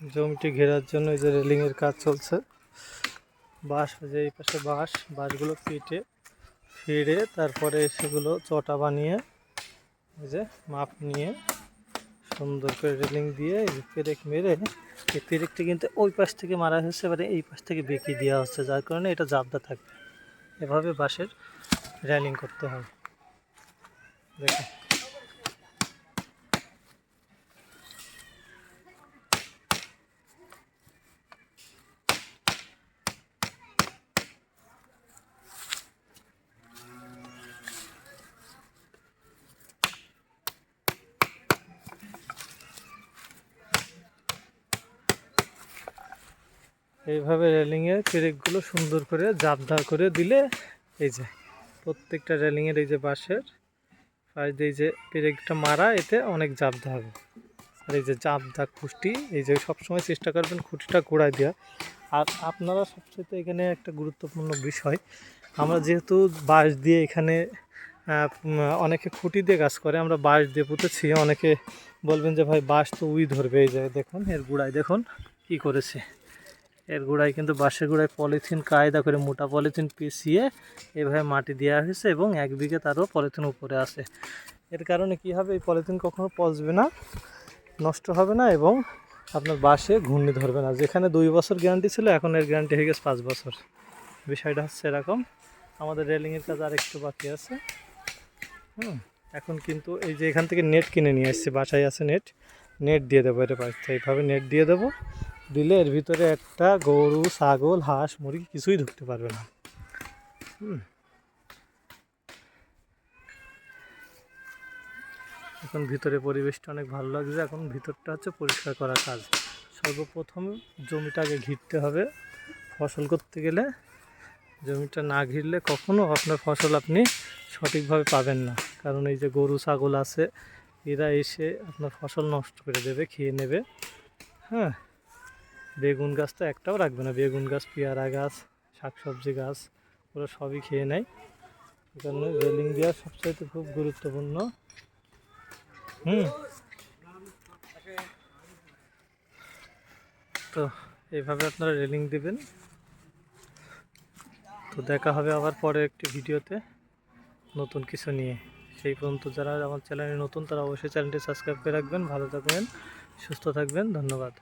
জমিটি ঘেরার জন্য এই যে রেলিংয়ের কাজ চলছে। বাঁশ যে এই পাশে বাঁশ। বাঁশগুলো কেটে ফিরে তারপরে সেগুলো চটা বানিয়ে, এই যে মাপ নিয়ে সুন্দর করে রেলিং দিয়ে এই যে পেরেক মেরে, এই পেরেকটি কিন্তু ওই পাশ থেকে মারা হচ্ছে এবারে এই পাশ থেকে বেঁকিয়ে দেওয়া হচ্ছে, যার কারণে এটা জাবদা থাকবে। এভাবে বাঁশের রেলিং করতে হয় দেখুন। এইভাবে রেলিংয়ের পেরেকগুলো সুন্দর করে জাবদা করে দিলে এই যে প্রত্যেকটা রেলিংয়ের এই যে বাঁশের পাশ দিয়ে এই যে পেরেকটা মারা, এতে অনেক জাবদা হবে। আর এই যে জাবদা খুঁটি, এই যে সবসময় চেষ্টা করবেন খুঁটিটা গোড়ায় দেওয়া আর আপনারা সবচেয়ে এখানে একটা গুরুত্বপূর্ণ বিষয়, আমরা যেহেতু বাঁশ দিয়ে এখানে অনেকে খুঁটি দিয়ে কাজ করে, আমরা বাঁশ দিয়ে পুঁতেছি, অনেকে বলবেন যে ভাই বাঁশ তো উই ধরবে, এই যে দেখুন, এর গোড়ায় দেখুন কি করেছে। এর গোড়ায় কিন্তু বাঁশের গোড়ায় পলিথিন, কায়দা করে মোটা পলিথিন পিছিয়ে এভাবে মাটি দেওয়া হয়েছে এবং এক বিঘে তারও পলিথিন উপরে আছে। এর কারণে কি হবে? এই পলিথিন কখনো পচবে না, নষ্ট হবে না এবং আপনার বাসে ঘূর্ণি ধরবে না। যেখানে দুই বছর গ্যারান্টি ছিল, এখন এর গ্যারান্টি হয়ে গেছে পাঁচ বছর। বিষয়টা হচ্ছে এরকম। আমাদের রেলিংয়ের কাজ আর একটু বাকি আছে। হুম, এখন কিন্তু এই যে এখান থেকে নেট কিনে নিয়ে এসেছি বাসায় আছে নেট। নেট দিয়ে দেবো এটা পাশে। এইভাবে নেট দিয়ে দেবো। দিলে এর ভিতরে একটা গরু, ছাগল, হাঁস, মুরগি কিছুই ঢুকতে পারবে না। এখন ভিতরে পরিবেশটা অনেক ভালো লাগছে। এখন ভিতরটা হচ্ছে পরিষ্কার করার কাজ। সর্বপ্রথম জমিটাকে ঘিরতে হবে। ফসল করতে গেলে জমিটা না ঘিরলে কখনো আপনার ফসল আপনি সঠিকভাবে পাবেন না। কারণ এই যে গরু, ছাগল আছে, এরা এসে আপনার ফসল নষ্ট করে দেবে, খেয়ে নেবে। হ্যাঁ। বেগুন গাছ তো একটাও রাখবে না। বেগুন গাছ, পেয়ারা গাছ, শাকসবজি গাছ, ওরা সবই খেয়ে নেয়। কারণে রেলিং দেওয়া সবচাইতে খুব গুরুত্বপূর্ণ। হুম। তো এইভাবে আপনারা রেলিং দেবেন। তো দেখা হবে আবার পরে একটি ভিডিওতে নতুন কিছু নিয়ে। সেই পর্যন্ত যারা আমার চ্যানেলে নতুন, তারা অবশ্যই চ্যানেলটি সাবস্ক্রাইব করে রাখবেন। ভালো থাকবেন, সুস্থ থাকবেন। ধন্যবাদ।